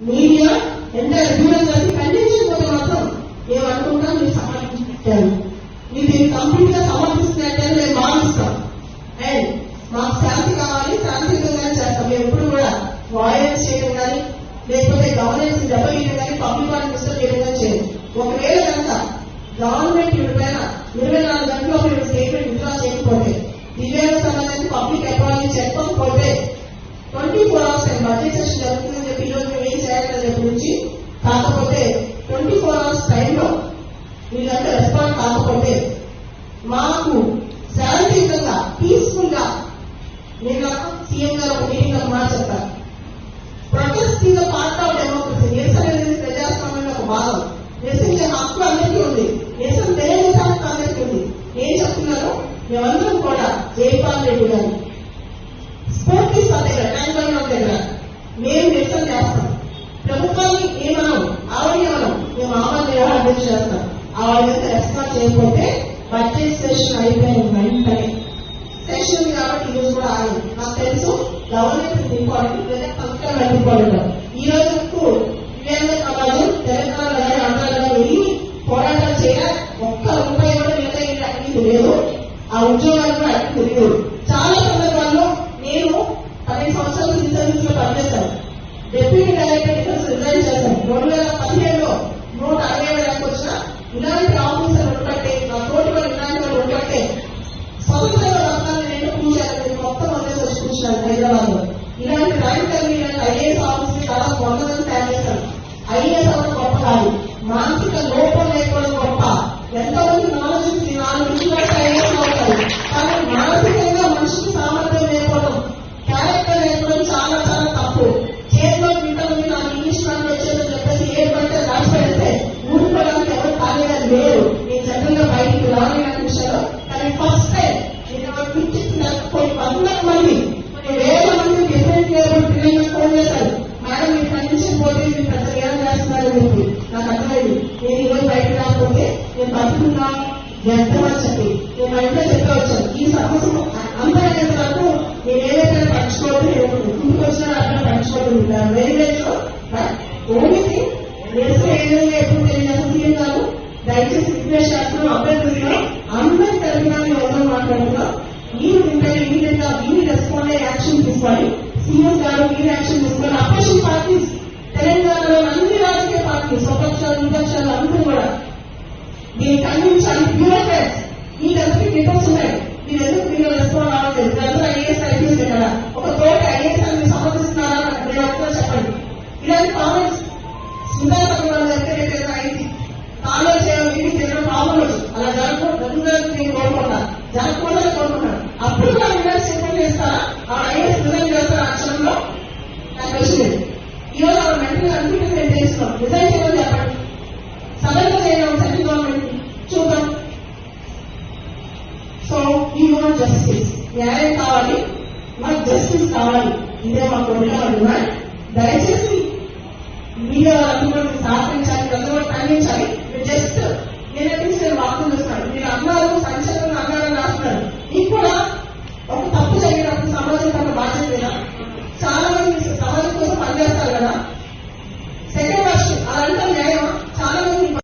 Media ఎంత దూరం కలిసి ఖండించకపోతే మాత్రం మేము అనుకుంటాం మీరు సమర్పించారు మీరు దీన్ని కంప్లీట్గా సమర్పిస్తున్నట్టే మేము భావిస్తాం అండ్ మాకు శాంతి కావాలి శాంతియుతంగానే చేస్తాం. మేము ఎప్పుడు కూడా వాయిలెన్స్ చేయడం కానీ లేకపోతే గవర్నెన్స్ దెబ్బతీయడం కానీ పబ్లిక్ వారిని డిస్టర్బ్ చేయడం కానీ చేయదు ఒకవేళ కనుక గవర్నమెంట్ ఇప్పుడైన ఇరవై నాలుగు గంటల్లో మీరు స్టేట్మెంట్ విత్డ్రా చేయకపోతే దివ్యాంగ సంబంధించి పబ్లిక్ అపాయింట్ చెప్పకపోతే మాకు శాంతియుతంగా పీస్ఫుల్గా నిన్న సీఎం గారు ఒక మీటింగ్లో మాట చెప్తాను protest is part of democracy నిరసన అనేది ప్రజాస్వామ్యంలో ఒక భాగం. నిరసించే హక్కు అందరికీ ఉంది. నిరసన తెలియజేసే హక్కు అందరికీ ఉంది. ఏం చెప్తున్నారు మేమందరం కూడా జైపాల్ రెడ్డి గారు. స్ఫూర్తి దగ్గర ట్యాంక్ దగ్గర మేము నిరసన చేస్తాం. ప్రభుత్వాన్ని ఏమనం ఆవరణం మేము ఆమె వ్యవహారం చేస్తాం. ఆవిడ రెస్పాండ్ చేయకపోతే బర్త్డే సెషన్ అయిపోయింది వెంటనే సెషన్ కాబట్టి ఈ రోజు కూడా ఆగింది. నాకు తెలుసు గవర్నెన్స్ ఇంపార్టెంట్ లేదా సంస్కారం ఇంపార్టెంట్ ఈ రోజుకు వివేక సమాజం తెలంగాణ కానీ ఆంధ్రాలో వెళ్ళి పోరాటం చేయాలి. ఒక్క రూపాయి కూడా మిగతా లేదు ఆ ఉద్యోగం లేదు నేను ఈరోజు బయటకు రాకపోతే నేను బతుకున్నా వ్యర్థమని చెప్పి నేను మా ఇంట్లో చెప్పి ఈ సమస్య అందరూ వరకు నేను ఏదైతే పట్టించుకోవద్దు ఇంటికి వచ్చినా అక్కడ పట్టించుకోవద్దు వెరీ వెరీ ఓన్లీ దేశం ఏదైనా ఎప్పుడు తెలియదు సీఎం గారు దయచేసి విద్యాశాస్త్రం చేస్తున్నాం అభ్యర్థులుగా అందరి తరగతి ఎవరో అందరం మీరు తింటే ఇమీడియట్గా మీరు రెస్పాండ్ అయ్యే యాక్షన్ తీసుకోవాలి సీఎం గారు మీరు యాక్షన్ తీసుకోవాలి అపోజిషన్ పార్టీ పార్టీస్ స్వపక్షాలు విపక్షాలు అందరూ కూడా దీన్ని ఖండించాలి జస్టిస్ న్యాయం కావాలి మాకు జస్టిస్ కావాలి. ఇదే మా కోరిక డిమాండ్ దయచేసి మీడియా వాళ్ళందరూ సహకరించాలి అందరూ ఖండించాలి జస్ట్